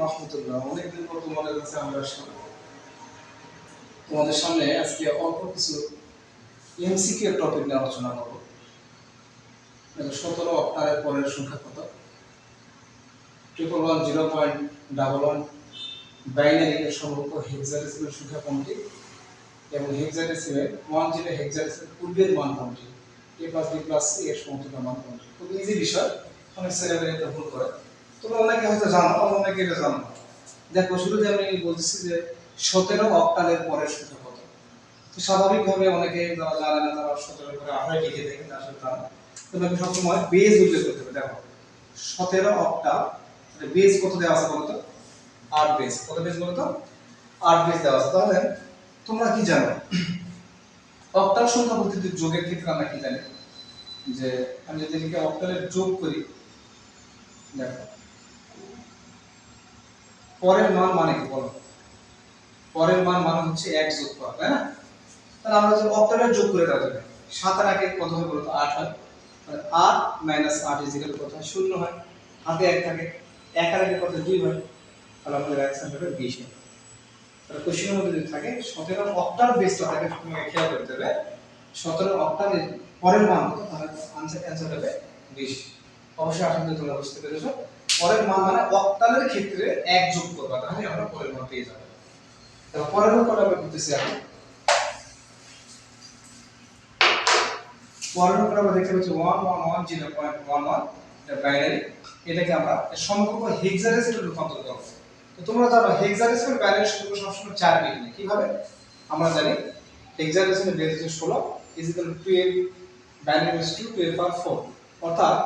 Rahmatullah. One zero point double one binary এর সম্পর্ক hexadecimal সংখ্যা কোনটি? এবং হেক্সাডেসিমেল ওয়ান জিরো হেক্সাডেসিমেল পূর্বের মান কোনটি? এ বি প্লাস এর সমতুল্য মান কোনটি? খুব ইজি বিষয়। অনেক ছেলেমেয়ে এটা ভুল করে। তোমরা অনেকে হয়তো জানো, আবার অনেকে এটা জানো না। দেখো, শুরুতে আমি বলতেছি যে সতেরো অক্টালের পরে সংখ্যা কত? তো স্বাভাবিকভাবে অনেকে যারা জানে না, তারা সতেরো করে আড়াই লিখে দেখেন আসলে তারা তোমাকে সবসময় বেজ উল্লেখ করতে হবে দেখো, সতেরো অক্টাল বেজ কত দেওয়া আছে বলতো আট বেজ কত বেজ বলতো আট বেজ দেওয়া আছে। তাহলে তোমরা কি জানো? অক্টাল সংখ্যা পদ্ধতি যোগের ক্ষেত্রে আমরা কি জানি? যে আমি যদি অক্টালের যোগ করি দেখো। পরের মান মানে কি বলো? পরের মান মানে হচ্ছে এক যোগ করা, তাই না? তাহলে আমরা যোগ করে দেওয়া সাত আর একে কত হয় বলতো আট হয় আট মাইনাস আট ইজিক্যাল কত হয়? শূন্য হয়। হাতে এক থাকে, এক আর একে কত দুই হয়? তাহলে আমাদের অ্যান্সার হবে বিশ হয়। তাহলে কোশ্চেনের মধ্যে যদি থাকে, সতেরো অক্টাল বেসটা থাকে খেয়াল করতে হবে, সতেরো অক্টালের পরের মান তাহলে আনসার অ্যান্সার হবে বিশ। অবশ্যই আশা করি তোমরা বুঝতে পেরেছ। পরের মান মানে অক্টালের ক্ষেত্রে এক যোগ করবা তাহলে আমরা পরের মান পেয়ে যাব। তাহলে পরের মান কটা আমরা করতেছি এখন? পরের মান আমরা দেখতে পাচ্ছি? One one one zero point one one এটা বাইনারি এটাকে আমরা সমকক্ষ হেক্সাডেসিমালে রূপান্তর করব। তো তোমরা জানো হেক্সাডেসিমাল বাইনারি সংখ্যা সবসময় চার বিট নেই। কীভাবে? আমরা জানি হেক্সাডেসিমাল বেস হচ্ছে 16 is equal to 12 binary base two 12 power 4 অর্থাৎ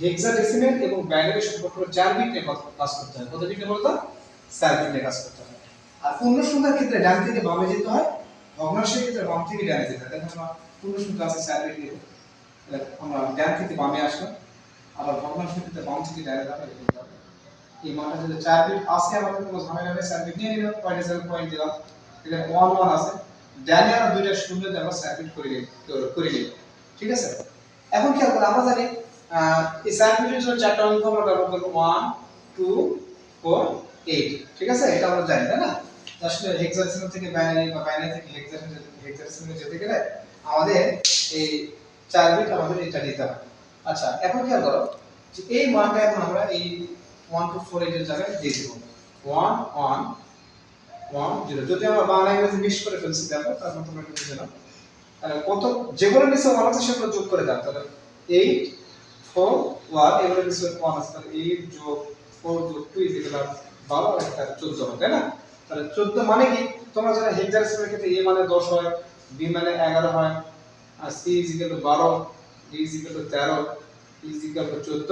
হেক্সাডেসিমাল এবং বাইনারি সম্পর্ক চার বিট নিয়ে কাজ করতে হয়। কত বিট বলতো? চার বিট নিয়ে কাজ করতে হয়। আর পূর্ণ সংখ্যার ক্ষেত্রে ডান থেকে বামে যেতে হয়। ভগ্নাংশের ক্ষেত্রে বাম থেকে ডানে যেতে হয়। আমরা পূর্ণ সংখ্যা আছে চার বিট। নিয়ে আমরা ডান থেকে বামে আসলাম। আবার ভগ্নাংশের ক্ষেত্রে বাম থেকে ডানে যাবে, এরকম যাবে। এই মানটা যদি চার বিট আসে আমাদের কোনো ঝামেলা নেই, চার বিট নিয়ে নিলাম পয়েন্ট পয়েন্ট দিলাম। এটা ওয়ান ওয়ান আছে। ডানে আর দুইটা শূন্য দিয়ে আমরা চার বিট করে নিই করে নিই। ঠিক আছে? এখন কি হবে আমরা জানি এই চার বিটের জন্য চারটা অঙ্ক আমরা ব্যবহার করব ওয়ান টু ফোর এইট ঠিক আছে? এটা আমরা জানি, তাই না? আসলে হেক্সাডেসিমাল থেকে বাইনারি বা বাইনারি থেকে হেক্সাডেসিমাল হেক্সাডেসিমালে যেতে গেলে আমাদের এই চার বিট আমাদের এটা দিতে হবে। আচ্ছা এখন খেয়াল করো যে এই মানটা এখন আমরা এই ওয়ান টু ফোর এইটের জায়গায় দিয়ে দেবো। ওয়ান ওয়ান ওয়ান জিরো যদি আমরা বাংলা ইংরেজি মিক্স করে ফেলছি, দেখো, তারপর তোমরা একটু বুঝে তাহলে কত যেগুলো নিচে ওয়ান সেগুলো যোগ করে দাও। তাহলে এইট ফোর ওয়ান এগুলো নিচে ওয়ান আছে, তাহলে এইট যোগ ফোর যোগ টু ইকুয়াল বারো, আর একটা চোদ্দ হবে, তাই না? তাহলে চোদ্দ মানে কি? তোমরা জানো হেক্সাডেসিমাল ক্ষেত্রে এ মানে দশ হয় বি মানে এগারো হয়, আর সি ইজ ইকুয়াল টু বারো ডি ইজ ইকুয়াল টু তেরো ইজ ইকুয়াল টু চোদ্দ,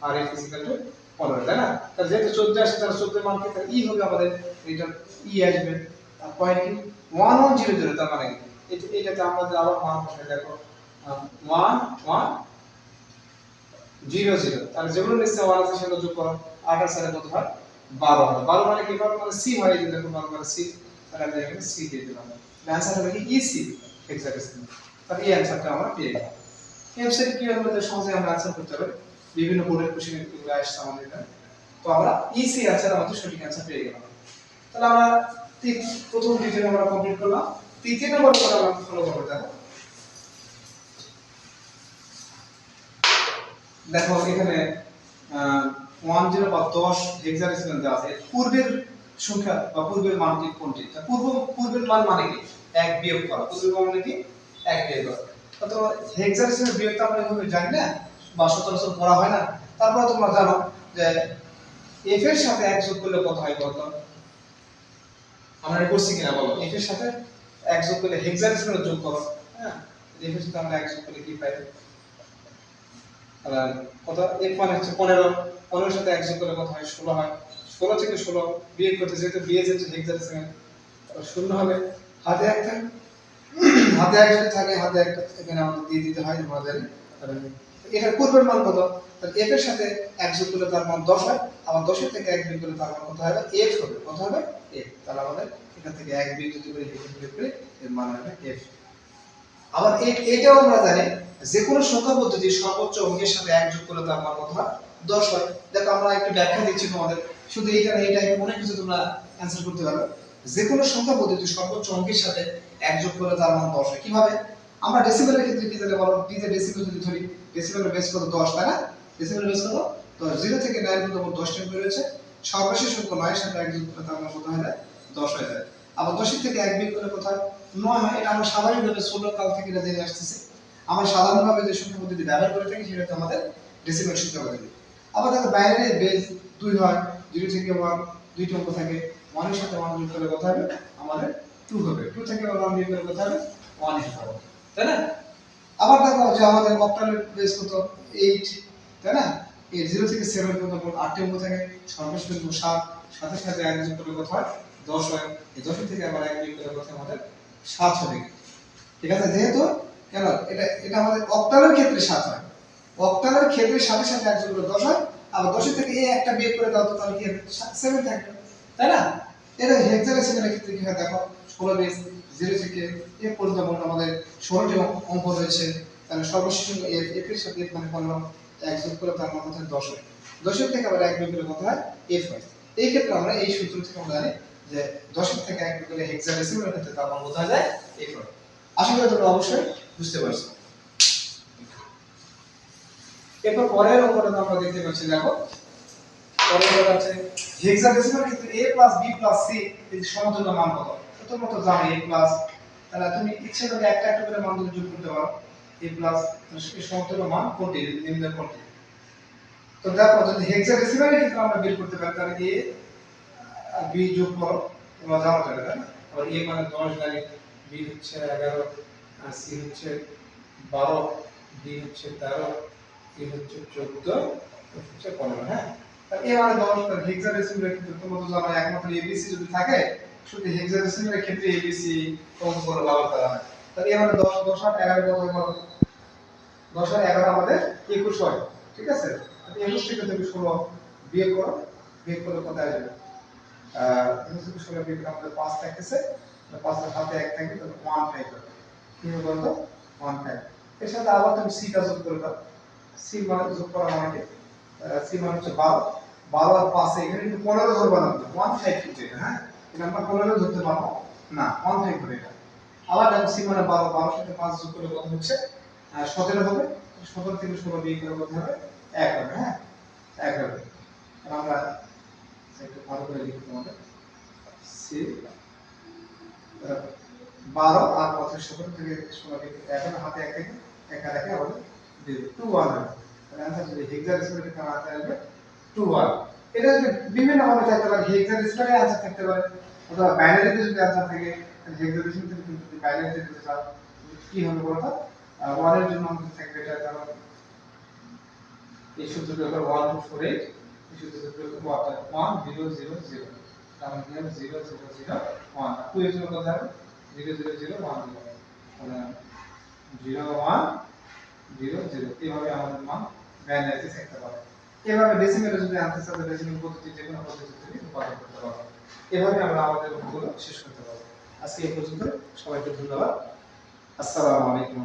আর এফ ইজ ইকুয়াল টু পনেরো, তাই না? তাহলে যেহেতু চোদ্দ আসে, তাহলে চোদ্দ মান কি? তাহলে ই হবে আমাদের, এটা ই আসবে আর পয়েন্ট কি? ওয়ান ওয়ান জিরো জিরো তার মানে এটা- এটাতে আমাদের আবার মান বসে দেখো ওয়ান ওয়ান জিরো জিরো তাহলে যেগুলো নিশ্চয় ওয়ান আছে সেগুলো যোগ করো। আট আর কত হয়? বারো হয়। বারো মানে কি? বারো মানে সি হয়, এই দেখো বারো মানে সি তাহলে আমরা এখানে সি দিয়ে দিলাম। অ্যান্সার হবে কি? ইসি হেক্সাডেসিমাল তাহলে এই অ্যান্সারটা আমরা পেয়ে গেলাম। এমসিকিউ কি আমাদের সহজে আমরা অ্যান্সার করতে পারি। বিভিন্ন বোর্ডের কোশ্চেন এগুলো আসছে আমাদের তো আমরা ইসি অ্যান্সার আমাদের সঠিক অ্যান্সার পেয়ে গেলাম। তাহলে আমরা প্রথম দ্বিতীয় আমরা কমপ্লিট করলাম। তৃতীয় নম্বর আমরা ফলো করব, দেখো। দেখো, এখানে ওয়ান জিরো বা দশ হেক্সাডেসিমাল দেওয়া আছে, পূর্বের সংখ্যা বা পূর্বের মানটি কোনটি? পূর্ব, পূর্বের মান মানে কি? এক বিয়োগ করা। পূর্বের মান মানে কি? এক বিয়োগ করা। তা তোমরা হেক্সাডেসিমাল বিয়োগটা আমরা এভাবে জানি না, বা সচরাচর করা হয় না। তারপরে তোমরা জানো যে এফ এর সাথে এক যোগ করলে কত হয় বলতো? আমরা করছি কিনা বলো? এফ এর সাথে এক যোগ করলে হেক্সাডেসিমাল যোগ করো। হ্যাঁ? এফ এর সাথে আমরা এক যোগ করলে কি পাই? কত এক মানে হচ্ছে পনেরো, পনেরোর সাথে এক যোগ করলে কত হয়? ষোলো হয়। ষোলো থেকে ষোলো বিয়ে করতে যেহেতু যেহেতু হেক্সাডেসিমাল তাহলে শূন্য হবে। হাতে একটা, হাতে এক থাকে হাতে একটা এখানে আমাদের দিয়ে দিতে হয় আমরা জানি এটার পূর্বের মান কত? তাহলে এফ এর সাথে এক যোগ করলে তার মান দশ হয়, আবার দশের থেকে এক বিয়োগ করলে তার মান কত হবে? এফ হবে। কত হবে? এফ তাহলে আমাদের এখান থেকে এক বিয়োগ যদি করে, এখানে করে, এর মান হবে এফ আবার এটাও আমরা জানি যে কোনো সংখ্যা পদ্ধতি সর্বোচ্চ অঙ্কের সাথে এক যোগ করলে তার মান কত হয়। দশ হয়। দেখো, আমরা একটু ব্যাখ্যা দিচ্ছি তোমাদের। শুধু এইটা না এইটা অনেক কিছু তোমরা অ্যান্সার করতে পারো। যে কোনো সংখ্যা পদ্ধতি সর্বোচ্চ অঙ্কের সাথে এক যোগ করলে তার মান দশ হয়। কীভাবে? আমরা ডেসিমেলের ক্ষেত্রে কি জানি বলো? ডিতে ডেসিমেল যদি ধরি ডেসিমেলের বেস কত? দশ, তাই না? ডেসিমেলের বেস কত? দশ। জিরো থেকে নাইন পর্যন্ত দশটা অঙ্ক রয়েছে। সর্বশেষ অঙ্ক নয়ের সাথে এক যোগ করলে তার মান কত হয়ে দশ হয়ে যায়। আবার দশের থেকে এক বিয়োগ করলে কোথায় নয় হয়। এটা আমরা স্বাভাবিকভাবে ষোলো কাল থেকে এটা জেনে আসতেছি। আমরা সাধারণভাবে যে সংখ্যা পদ্ধতি ব্যবহার করে থাকি, সেটা আমাদের ডেসিমেল সংখ্যা পদ্ধতি। আবার দেখো বাইরে বেস দুই হয় জিরো থেকে ওয়ান দুইটা অঙ্ক থাকে ওয়ানের সাথে ওয়ান যোগ করলে কথা হবে? আমাদের টু হবে। টু থেকে ওয়ান বিয়োগ করলে কথা হবে? ওয়ান হবে তাই না? আবার দেখো যে আমাদের অক্টালের বেস কত? এইট তাই না? এই জিরো থেকে সেভেন পর্যন্ত মোট আটটি অঙ্ক থাকে। সর্বশেষ বিন্দু সাত, সাথে সাথে এক যোগ করলে কথা হয়? দশ হয়। এই দশের থেকে আবার এক বিয়োগ করলে কথা আমাদের সাত হবে। ঠিক আছে? যেহেতু কেন? এটা এটা আমাদের অক্টালের ক্ষেত্রে সাত হয়। অক্টালের ক্ষেত্রে সাথে সাথে এক যোগ দশ হয়, আবার দশের থেকে এই একটা বিয়োগ করে দাও তো তাহলে কি সেভেন থাকবে। তাই না? এটা হেক্সাডেসিমেলের ক্ষেত্রে কি হয়? দেখো, ষোলো বেস জিরো থেকে এ পর্যন্ত মোট আমাদের ষোলোটি অঙ্ক- রয়েছে। তাহলে সর্বশেষ এফ এফ এর সাথে মানে বললাম এক যোগ করে তার মান হচ্ছে দশ হয়। দশের থেকে আবার এক বিয়োগ করে কত হয়? এফ হয়। এই ক্ষেত্রে আমরা এই সূত্র থেকে আমরা জানি যে দশের থেকে এক বিয়োগ করে হেক্সাডেসিমেলের ক্ষেত্রে তার মান বোঝা যায়, এফ হয়। আশা করি তোমরা অবশ্যই বুঝতে পারছ। এরপর পরের অঙ্কটা আমরা দেখতে পাচ্ছি, দেখো, পরের অঙ্কটা আছে হেক্সাডেসিমাল ক্ষেত্রে a plus b plus c এর সমতুল্য মান কত? তো তোমরা তো জানো, a প্লাস তাহলে তুমি ইচ্ছে করলে একটা একটা করে মান যোগ করতে পারো। a প্লাস এর সমতুল্য মান কোনটি নিম্নের কোনটি তো দেখো, যদি হেক্সাডেসিমাল ক্ষেত্রে আমরা বের করতে পারি, তাহলে a আর b যোগ করো, তোমরা জানো তাহলে, তাই না? a মানে 10 জানি b হচ্ছে 11 c হচ্ছে 12 d হচ্ছে 13 e হচ্ছে 14 f হচ্ছে 15 হ্যাঁ? তাহলে এ মানে 10 তাহলে হেক্সাডেসিমালের ক্ষেত্রে তোমরা তো জানো একমাত্র এবিসি যদি থাকে, শুধু হেক্সাডেসিমালের ক্ষেত্রে এবিসি অঙ্ক করে ব্যবহার করা হয়। তাহলে মানে 10 10 আর 11 কত হয় 10 আর 11 আমাদের 21 হয়, ঠিক আছে? 21 থেকে তুমি 16 বিয়োগ করো বিয়োগ করলে কত আসবে 21 থেকে 16 বিয়োগ করলে আমাদের 5 থাকতেছে 5 এর সাথে 1 থাকবে, তাহলে 1 5 হবে। হবে বলতো 1 5 এর সাথে আবার তুমি সি টা যোগ করে দাও। সি মানে যোগ করা মানে সি মানে হচ্ছে 12 12 আর 5 এখানে কিন্তু 15 ধরবো না। 1 5 কিন্তু এটা হ্যাঁ? এটা আমরা 15 ধরতে পারব। না 1 5 করে এটা। আবার দেখো সি মানে 12 12 সাথে 5 যোগ করলে কত হচ্ছে? 17 হবে। 17 থেকে 16 বিয়োগ করলে কত হবে? 1 হবে হ্যাঁ? 1 হবে। আমরা একটু ভালো করে লিখি তোমাদের সি বারো আর পঁচিশ সতেরো থেকে থেকে এখন হাতে এক একা রেখে আমাদের টু ওয়ান হবে। তাহলে অ্যান্সার যদি হেক্সাডেসিমাল থেকে আমার হাতে আসবে টু ওয়ান এটা যদি বিভিন্ন ভাবে থাকতে পারে হেক্সাডেসিমালে অ্যান্সার থাকতে পারে, অথবা বাইনারিতে যদি অ্যান্সার থাকে হেক্সাডেসিমাল থেকে কিন্তু যদি বাইনারিতে দিতে চাও কি হবে বলতো? ওয়ানের জন্য আমাদের থাকবে এটা কারণ এই সূত্রটি হলো ওয়ান টু ফোর এইট এই সূত্রটি হলো ওয়ান জিরো জিরো জিরো তার zero zero zero one two এর জন্য কত হবে? Zero zero zero one zero zero one zero zero এইভাবে আমাদের মান বাইনারিতে থাকতে পারে। এভাবে ডেসিমেলে যদি আনতে চাও ডেসিমেল পদ্ধতি যে কোনো পদ্ধতি থেকে উৎপাদন করতে পারব এভাবে আমরা আমাদের অঙ্কগুলো শেষ করতে পারব। আজকে এই পর্যন্ত সবাইকে ধন্যবাদ। আসসালামু আলাইকুম।